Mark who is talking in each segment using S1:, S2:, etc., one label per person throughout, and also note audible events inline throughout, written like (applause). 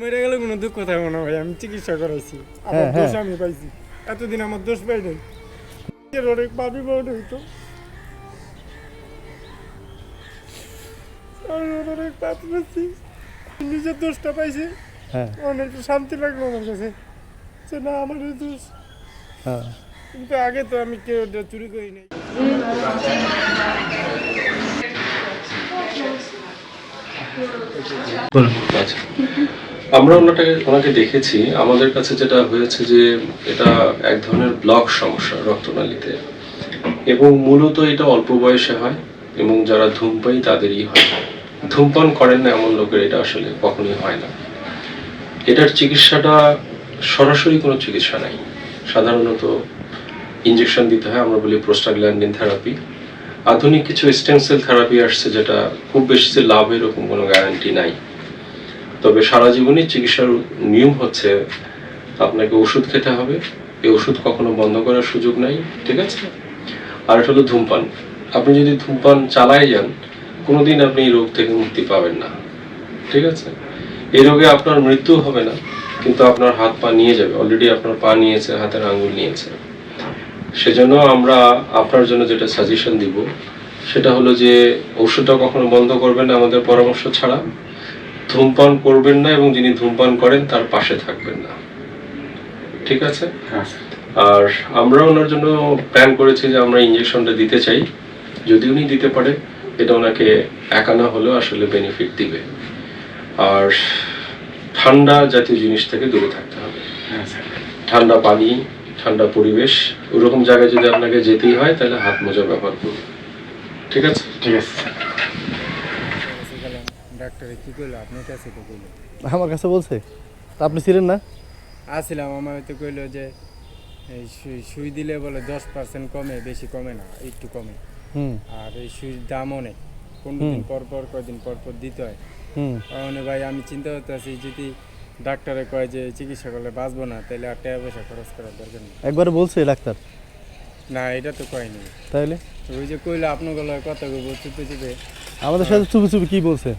S1: মেরে গেলে কোনো দুঃখ থাকবে না ভাই আমি চিকিৎসা করাইছি।
S2: হ্যাঁ,
S1: আমার দোষ
S2: হ্যাঁ।
S1: আমি পাইছি। এতদিন আমার দোষ পাই নাই। অনেক পাবি বড় হইতো অনেক পাপ করছি নিজের দোষটা পাইছি।
S2: হ্যাঁ।
S1: অনেক শান্তি লাগল আমার কাছে। যে না আমার দোষ।
S2: হ্যাঁ।
S1: কিন্তু আগে তো আমি কেউ চুরি করি নাই।
S3: আচ্ছা আমরা ওনাটাকে ওনাকে দেখেছি। আমাদের কাছে যেটা হয়েছে যে এটা এক ধরনের ব্লক সমস্যা রক্তনালীতে। এবং মূলত এটা অল্প বয়সে হয় এবং যারা ধূমপাই তাদেরই হয়। ধূমপান করেন না এমন লোকের এটা আসলে কখনোই হয় না। এটার চিকিৎসাটা সরাসরি কোনো চিকিৎসা নাই। সাধারণত ইঞ্জেকশন দিতে হয়, আমরা বলি প্রোস্টাগ্ল্যান্ডিন থেরাপি আধুনিক কিছু স্টেম সেল থেরাপি আসছে যেটা খুব বেশি যে লাভ এরকম কোনো গ্যারান্টি নাই। তবে সারা জীবনই চিকিৎসার নিয়ম হচ্ছে আপনাকে ওষুধ খেতে হবে। এই ওষুধ কখনো বন্ধ করার সুযোগ নাই, ঠিক আছে? আর এটা হলো ধূমপান। আপনি যদি ধূমপান চালায় যান, কোনোদিন আপনি এই রোগ থেকে মুক্তি পাবেন না, ঠিক আছে? এই রোগে আপনার মৃত্যু হবে না, কিন্তু আপনার হাত পা নিয়ে যাবে। অলরেডি আপনার পা নিয়েছে, হাতের আঙ্গুল নিয়েছে। সেজন্য আমরা আপনার জন্য যেটা সাজেশন দিব, সেটা হলো যে ওষুধটা কখনো বন্ধ করবেন আমাদের পরামর্শ ছাড়া। ধূমপান করবেন না এবং যিনি ধূমপান করেন তার পাশে থাকবেন না। ঠিক আছে? আর আমরা ওনার জন্য প্ল্যান করেছি যে আমরা ইঞ্জেকশনটা দিতে চাই। যদি উনি দিতে পারে এটা ওনাকে একা না হলেও আসলে বেনিফিট দিবে। আর ঠান্ডা জাতীয় জিনিস থেকে দূরে থাকতে হবে। ঠান্ডা পানি ঠান্ডা পরিবেশ ওরকম জায়গায় যদি আপনাকে যেতেই হয় তাহলে হাত মোজা ব্যবহার করুন। ঠিক আছে?
S2: ঠিক আছে
S1: ডাক্তারে কি করল আপনার কাছে তো কইলো।
S2: আমার কাছে বলছে? তা আপনি ছিলেন না?
S1: আসছিলাম আমার তো কইলো যে এই সুই সুই দিলে বলে দশ পার্সেন্ট কমে বেশি কমে না একটু কমে। আর এই সুইর দাম অনেক পনেরো দিন পর পর কদিন পর পর দিতে হয়। মানে ভাই আমি চিন্তা করতেছি যদি ডাক্তারে কয় যে চিকিৎসা করলে বাঁচবো না তাহলে আর টাকা পয়সা খরচ করার দরকার নেই।
S2: একবার বলছে ডাক্তার?
S1: না এটা তো কয়নি।
S2: তাইলে
S1: ওই যে কইলো আপনার গলায় কথা কইবো চুপে চুপে।
S2: আমাদের সাথে চুপি চুপি কি বলছে?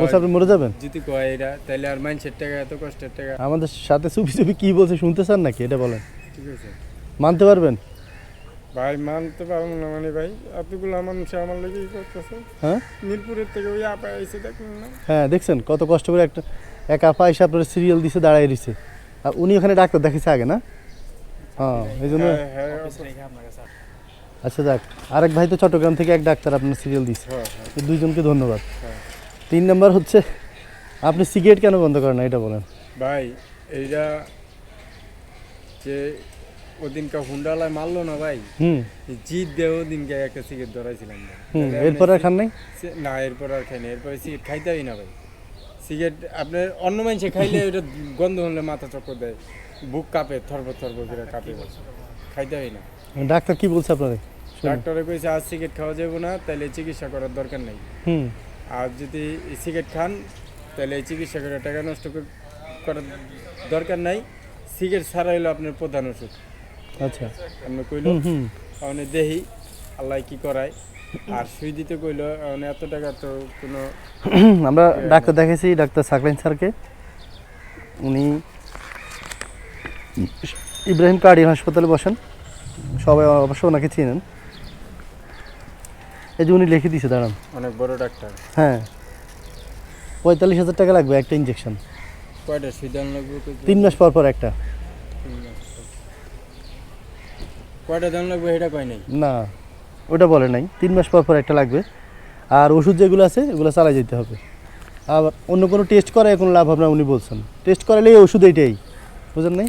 S2: বলছে আপনি মরে যাবেন?
S1: যদি কয় এটা তাহলে আর মানুষের টাকা এত কষ্টের টাকা।
S2: আমাদের সাথে চুপি চুপি কি বলছে শুনতে চান নাকি? এটা বলেন।
S1: ঠিক আছে।
S2: মানতে পারবেন?
S1: ভাই মানতে পারব না মানে ভাই এতগুলো মানুষ আমার লেগেই করতেছে।
S2: হ্যাঁ?
S1: মিরপুরের থেকে ওই আপা এসে দেখুন না।
S2: হ্যাঁ দেখছেন? কত কষ্ট করে একটা এক আপা এসে আপনার সিরিয়াল দিছে দাঁড়ায় দিছে আর উনি ওখানে ডাক্তার দেখেছে আগে না? হ্যাঁ এই জন্য
S1: হ্যাঁ হ্যাঁ
S2: আচ্ছা যাক। আরেক ভাই তো চট্টগ্রাম থেকে এক ডাক্তার আপনার সিরিয়াল দিছে।
S1: হ্যাঁ, হ্যাঁ।
S2: দুইজনকে ধন্যবাদ।
S1: হ্যাঁ।
S2: তিন নম্বর হচ্ছে আপনি সিগারেট কেন বন্ধ করেন না? এটা বলেন।
S1: ভাই এইটা যে ওদিনকে হুন্ডালায় মারলো না ভাই?
S2: হুম।
S1: জিত দিয়ে ওদিনকে একটা সিগারেট ধরাইছিলাম
S2: এরপর আর খান নাই?
S1: না এরপর আর খাই না এরপরে সিগারেট খাইতেই না ভাই। সিগারেট আপনার অন্য মানুষে খাইলে (laughs) ওটা গন্ধ হলে মাথা চক্কর দেয়। বুক কাঁপে থরবর থরবর করে কাঁপে। খাইতে হয় না।
S2: ডাক্তার কি বলছে আপনারে? শুনুন।
S1: ডাক্তারে কইছে আজ সিগারেট খাওয়া যাবে না তাহলে চিকিৎসা করার দরকার নেই। আর যদি সিগারেট খান তাহলে এই চিকিৎসা করে টাকা নষ্ট করার দরকার নাই। সিগারেট ছাড়া হলো আপনার প্রধান ওষুধ।
S2: আচ্ছা।
S1: আপনি কইল আপনি দেহি আল্লাহ কি করায়? আর সুই দিতে কইল আপনি এত টাকা তো কোনো (coughs)
S2: আমরা ডাক্তার দেখেছি ডাক্তার সাকলাইন স্যারকে। উনি ইব্রাহিম কার্ডিয়ান হাসপাতালে বসেন। সবাই অবশ্য ওনাকে চিনেন। এই যে উনি লিখে দিয়েছে দাঁড়ান।
S1: অনেক বড় ডাক্তার।
S2: হ্যাঁ। পঁয়তাল্লিশ হাজার টাকা লাগবে একটা ইঞ্জেকশন
S1: কয়টা? লাগবে
S2: তিন মাস পর পর একটা।
S1: কয়টা দাম লাগবে কয় নাই?
S2: না ওটা বলে নাই। তিন মাস পর পর একটা লাগবে। আর ওষুধ যেগুলো আছে এগুলো চালাই যেতে হবে। আবার অন্য কোনো টেস্ট করায় কোনো লাভ হবে না উনি বলছেন। টেস্ট করালে এই ওষুধ এইটাই বুঝলেন নাই?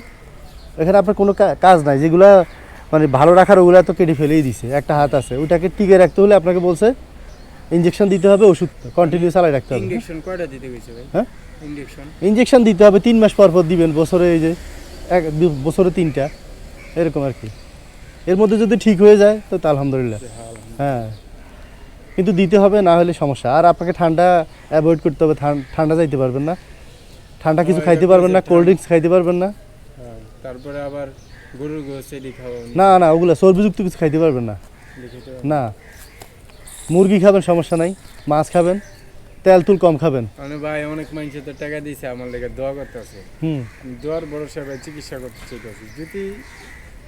S2: এখানে আপনার কোনো কাজ নাই। যেগুলো মানে ভালো রাখার ওগুলো তো কেটে ফেলেই দিছে। একটা হাত আছে ওইটাকে টিকে রাখতে হলে আপনাকে বলছে ইঞ্জেকশন দিতে হবে ওষুধ কন্টিনিউ চালাই রাখতে হবে।
S1: ইঞ্জেকশন কয়টা দিতে ভাই?
S2: হ্যাঁ?
S1: ইঞ্জেকশন
S2: ইঞ্জেকশন দিতে হবে তিন মাস পর পর দিবেন বছরে এই যে এক বছরে তিনটা এরকম আর কি। এর মধ্যে যদি ঠিক হয়ে যায় তো তা আলহামদুলিল্লাহ। হ্যাঁ। কিন্তু দিতে হবে না হলে সমস্যা। আর আপনাকে ঠান্ডা অ্যাভয়েড করতে হবে ঠান্ডা যাইতে পারবেন না। ঠান্ডা কিছু খাইতে পারবেন না কোল্ড ড্রিঙ্কস খাইতে পারবেন না।
S1: হ্যাঁ, তারপরে আবার গরুর গোস খাওয়া
S2: না না ওগুলো চর্বিযুক্ত কিছু খাইতে পারবেন না। না। মুরগি খাবেন সমস্যা নাই। মাছ খাবেন তেল তুল কম খাবেন।
S1: মানে ভাই অনেক মানুষের তো টাকা দিয়েছে আমার লেগে দোয়া করতেছে।
S2: হুম।
S1: দোয়ার ভরসা ভাই চিকিৎসা করতে চাইতেছি। যদি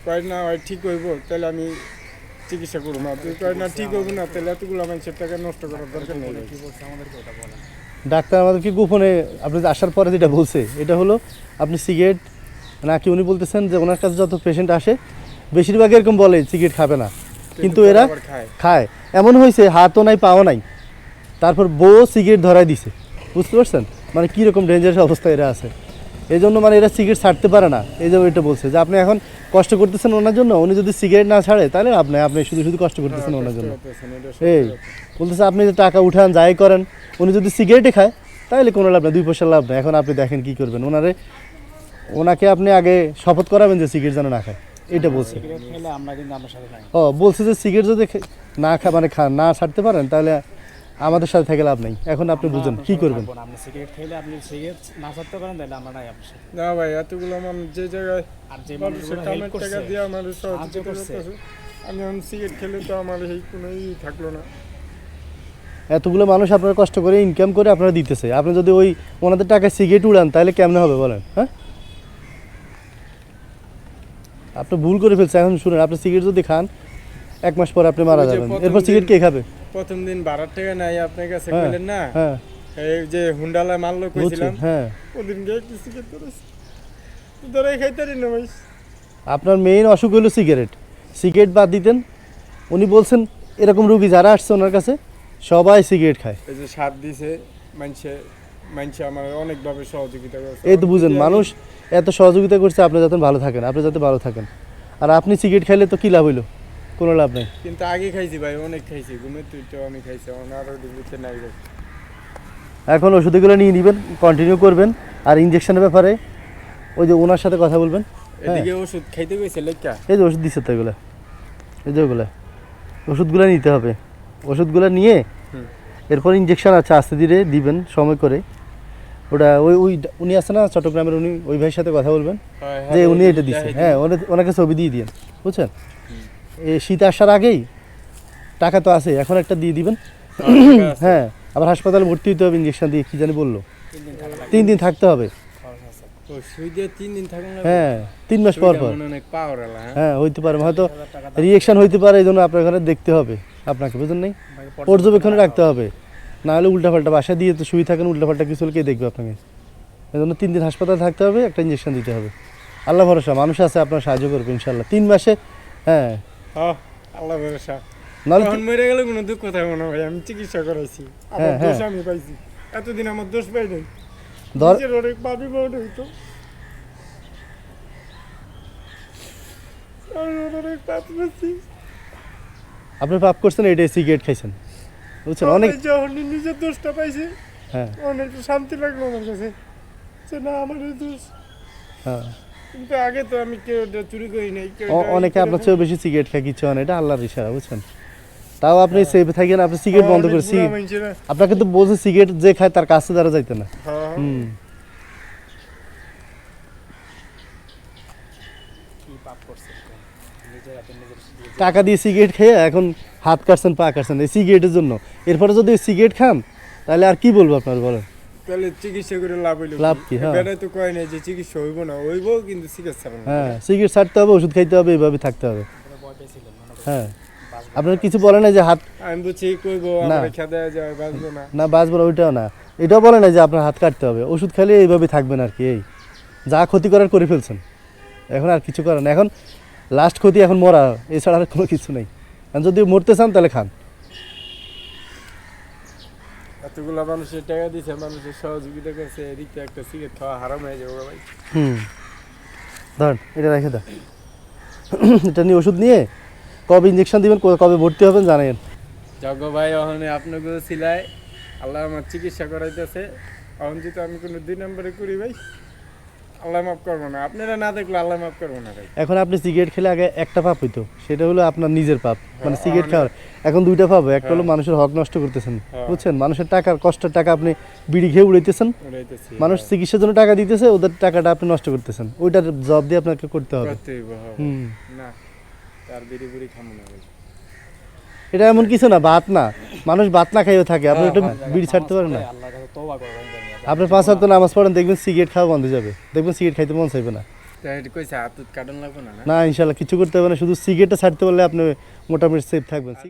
S1: কয় না হয় ঠিক হইব তাহলে আমি চিকিৎসা করব না। তুই কয় না ঠিক হইব না তাহলে এতগুলো মানুষের টাকা নষ্ট করার দরকার নেই
S2: ডাক্তার আমাদেরকে গোপনে আপনি আসার পরে যেটা বলছে এটা হলো আপনি সিগারেট নাকি উনি বলতেছেন যে ওনার কাছে যত পেশেন্ট আসে বেশিরভাগ এরকম বলে সিগারেট খাবে না। কিন্তু এরা
S1: খায়।
S2: এমন হয়েছে হাতও নাই পাও নাই। তারপর বউ সিগারেট ধরাই দিছে। বুঝতে পারছেন? মানে কীরকম ডেঞ্জারাস অবস্থা এরা আছে। এই জন্য মানে এরা সিগারেট ছাড়তে পারে না। এই জন্য এটা বলছে যে আপনি এখন কষ্ট করতেছেন ওনার জন্য উনি যদি সিগারেট না ছাড়ে তাহলে আপনি আপনি শুধু শুধু কষ্ট করতেছেন ওনার জন্য। এই বলতেছে আপনি যে টাকা উঠান যাই করেন উনি যদি সিগারেটে খায় তাহলে কোনো লাভ নেই দুই পয়সা লাভ নেই। এখন আপনি দেখেন কি করবেন। ওনারে ওনাকে আপনি আগে শপথ করাবেন যে সিগারেট যেন না খায়। এটা বলছে।
S4: সিগারেট খেলে আমরা কিন্তু আপনার সাথে থাকি
S2: ও বলছে যে সিগারেট যদি না খা মানে খা না ছাড়তে পারেন তাহলে আমাদের সাথে থেকে লাভ নেই। এখন আপনি বুঝুন কি করবেন?
S4: আপনি সিগারেট খেলে আপনি সিগারেট না ছাড়তে পারেন তাহলে আমরা নাই আপনার সাথে।
S1: না ভাই এতগুলো মানুষ যে জায়গায়
S4: আর যে
S1: মানুষের কামের টাকা দিয়ে আমার
S4: সাহায্য করছে।
S1: করতেছে আমি সিগারেট খেলে তো আমার এই কোনো ই থাকল না।
S2: এতগুলো মানুষ আপনারা কষ্ট করে ইনকাম করে আপনারা দিতেছে। আপনি যদি ওই ওনাদের টাকা সিগারেট উড়ান তাহলে কেমনে হবে বলেন হ্যাঁ? আপনি ভুল করে ফেলছেন। এখন শুনেন আপনি সিগারেট যদি খান এক মাস পরে আপনি মারা যাবেন। এরপর সিগারেট কে খাবে?
S1: প্রথম দিন ভাড়ার টাকা নাই আপনার কাছে
S2: হ্যাঁ,
S1: কইলেন না?
S2: হ্যাঁ।
S1: এই যে হুন্ডালা মারলো
S2: বুঝছি
S1: কইছিলাম
S2: হ্যাঁ।
S1: ওদিন গিয়ে একটু সিগারেট ধরেছি। ধরে খাইতারি না ভাই।
S2: আপনার মেইন অসুখ হলো সিগারেট। সিগারেট বাদ দিতেন। উনি বলছেন এরকম রুগী যারা আসছে ওনার কাছে সবাই সিগারেট খায়।
S1: এই যে সাত দিছে মানুষে মানুষে আমার অনেকভাবে সহযোগিতা করছে।
S2: এই তো বুঝেন মানুষ এত সহযোগিতা করছে আপনি যাতে ভালো থাকেন আপনি যাতে ভালো থাকেন। আর আপনি সিগারেট খাইলে তো কি লাভ হইল? কোনো লাভ নেই।
S1: কিন্তু আগে খাইছি ভাই অনেক খাইছি ঘুমের তুইটাও আমি খাইছি আমার আরও দিতে নাই
S2: এখন ওষুধগুলো নিয়ে নেবেন কন্টিনিউ করবেন আর ইঞ্জেকশনের ব্যাপারে ওই যে ওনার সাথে কথা বলবেন
S1: এদিকে ওষুধ খাইতে গেছে লেখা।
S2: এই যে ওষুধ দিচ্ছে তো এগুলো। এই যে ওগুলো। ওষুধগুলো নিতে হবে। ওষুধগুলো নিয়ে। এরপর ইঞ্জেকশন আছে আস্তে ধীরে দিবেন সময় করে। ওটা ওই ওই উনি আছে না চট্টগ্রামের উনি ওই ভাইয়ের সাথে কথা বলবেন? যে উনি এটা দিচ্ছে হ্যাঁ ওনা- ওনাকে ছবি দিয়ে দিন বুঝছেন? এই শীত আসার আগেই টাকা তো আছে এখন একটা দিয়ে দিবেন। হ্যাঁ (coughs) আবার হাসপাতালে ভর্তি হতে হবে ইঞ্জেকশন দিয়ে কি জানি বলল।
S4: তিন দিন
S2: থাকতে হবে। হ্যাঁ তিন মাস পর পর।
S1: হ্যাঁ
S2: হ্যাঁ? হইতে পারে হয়তো রিয়েকশন হইতে পারে এই জন্য আপনার ঘরে দেখতে হবে আপনাকে বুঝলেন নাই? পর্যবেক্ষণে রাখতে হবে। না হলে উল্টাপাল্টা বাসা দিয়ে তো শুয়ে থাকেন উল্টাপাল্টা কিছু হলে কে দেখবে আপনাকে? এই জন্য তিন দিন হাসপাতালে থাকতে হবে একটা ইঞ্জেকশন দিতে হবে। আল্লাহ ভরসা মানুষ আছে আপনার সাহায্য করবে ইনশাল্লাহ তিন মাসে হ্যাঁ।
S1: হ্যাঁ আল্লাহ ভরসা। তখন মরে গেলে কোনো দুঃখ থাকবে না ভাই আমি চিকিৎসা করাইছি। আমার
S2: হ্যাঁ,
S1: দোষ
S2: হ্যাঁ।
S1: আমি পাইছি। এতদিন আমার দোষ পাই নাই।
S2: ধর
S1: নিজের অনেক পাবি বড় হইতো অনেক পাপ করছি।
S2: আপনি পাপ করছেন এটাই সিগারেট খাইছেন। বুঝছেন? অনেক
S1: যখন নিজের দোষটা পাইছি
S2: হ্যাঁ।
S1: অনেক শান্তি লাগল আমার কাছে। যে না আমার দোষ।
S2: হ্যাঁ।
S1: কিন্তু আগে তো আমি কেউ চুরি করি নাই
S2: অনেকে আপনার। চেয়েও বেশি সিগারেট খায় কিছু হয় না এটা আল্লাহর ইশারা বুঝছেন? তাও আপনি সেফে থাকেন আপনি সিগারেট বন্ধ করে আপনাকে তো বলছে সিগারেট যে খায় তার কাছে দ্বারা যাইতে না।
S1: হ্যাঁ,
S2: হুম।
S4: কি পাপ করছে
S2: টাকা দিয়ে সিগারেট খেয়ে এখন হাত কাটছেন পা কাটছেন এই সিগারেটের জন্য। এরপরে যদি সিগারেট খান তাহলে আর কি বলব আপনার বলেন?
S1: তাহলে চিকিৎসা করে লাভ হইল
S2: লাভ কি, হ্যাঁ।
S1: তো কয় নাই যে চিকিৎসা হইব না হইব কিন্তু
S2: হ্যাঁ সিগারেট ছাড়তে হবে ওষুধ খাইতে হবে এইভাবে থাকতে হবে। হ্যাঁ। আপনার কিছু বলে না যে হাত
S1: আমি বলছি কইব
S2: না।
S1: আমার খেদা যায় বাঁচবো না।
S2: না বাঁচবো না ওইটাও না। এটাও বলে না যে আপনার হাত কাটতে হবে। ওষুধ খেলে এইভাবে থাকবেন আর কি এই। যা ক্ষতি করার করে ফেলছেন। এখন আর কিছু করেন এখন লাস্ট ক্ষতি এখন মরা এছাড়া আর কোনো কিছু নেই। যদি মরতে চান তাহলে খান।
S1: এতগুলা মানুষের টাকা দিছে মানুষের সহযোগিতা করছে এদিকে একটা সিগারেট খাওয়া হারাম হয়ে যাবে ভাই।
S2: হুম। ধরেন এটা রেখে দাও এটা নিয়ে ওষুধ নিয়ে কবে ইঞ্জেকশন দিবেন কবে ভর্তি হবেন জানেন।
S1: যজ্ঞ ভাই ওখানে আপনাকে সিলাই আল্লাহ আমার চিকিৎসা করাইতেছে। এখন যদি আমি কোনো দুই নম্বরে করি ভাই। আল্লাহ মাফ করব না। আপনারা না দেখলে আল্লাহ মাফ করব না ভাই।
S2: এখন আপনি সিগারেট খেলে আগে একটা পাপ হইতো সেটা হলো আপনার নিজের পাপ মানে
S1: হ্যাঁ,
S2: সিগারেট খাওয়ার। এখন দুইটা পাপ একটা হলো
S1: হ্যাঁ।
S2: মানুষের হক নষ্ট করতেছেন
S1: হ্যাঁ।
S2: বুঝছেন? মানুষের টাকার কষ্টের টাকা আপনি বিড়ি খেয়ে উড়াইতেছেন। মানুষ চিকিৎসার জন্য টাকা দিতেছে ওদের টাকাটা আপনি নষ্ট করতেছেন। ওইটার জব দিয়ে আপনাকে করতে হবে। হুম।
S1: না তার বিড়ি বুড়ি খামো না ভাই।
S2: এটা এমন কিছু না ভাত না। মানুষ ভাত না খাইও থাকে আপনি একটু বিড়ি ছাড়তে পারেন না।
S4: আল্লাহর কাছে তওবা করবেন জানি
S2: আপনি পাঁচ হাত নামাজ পড়েন দেখবেন সিগারেট খাওয়া বন্ধ যাবে। দেখবেন সিগারেট খাইতে মন চাইবে
S1: না।
S2: না ইনশাল্লাহ কিছু করতে হবে না শুধু সিগারেটটা ছাড়তে পারলে আপনি মোটামুটি সেফ থাকবেন।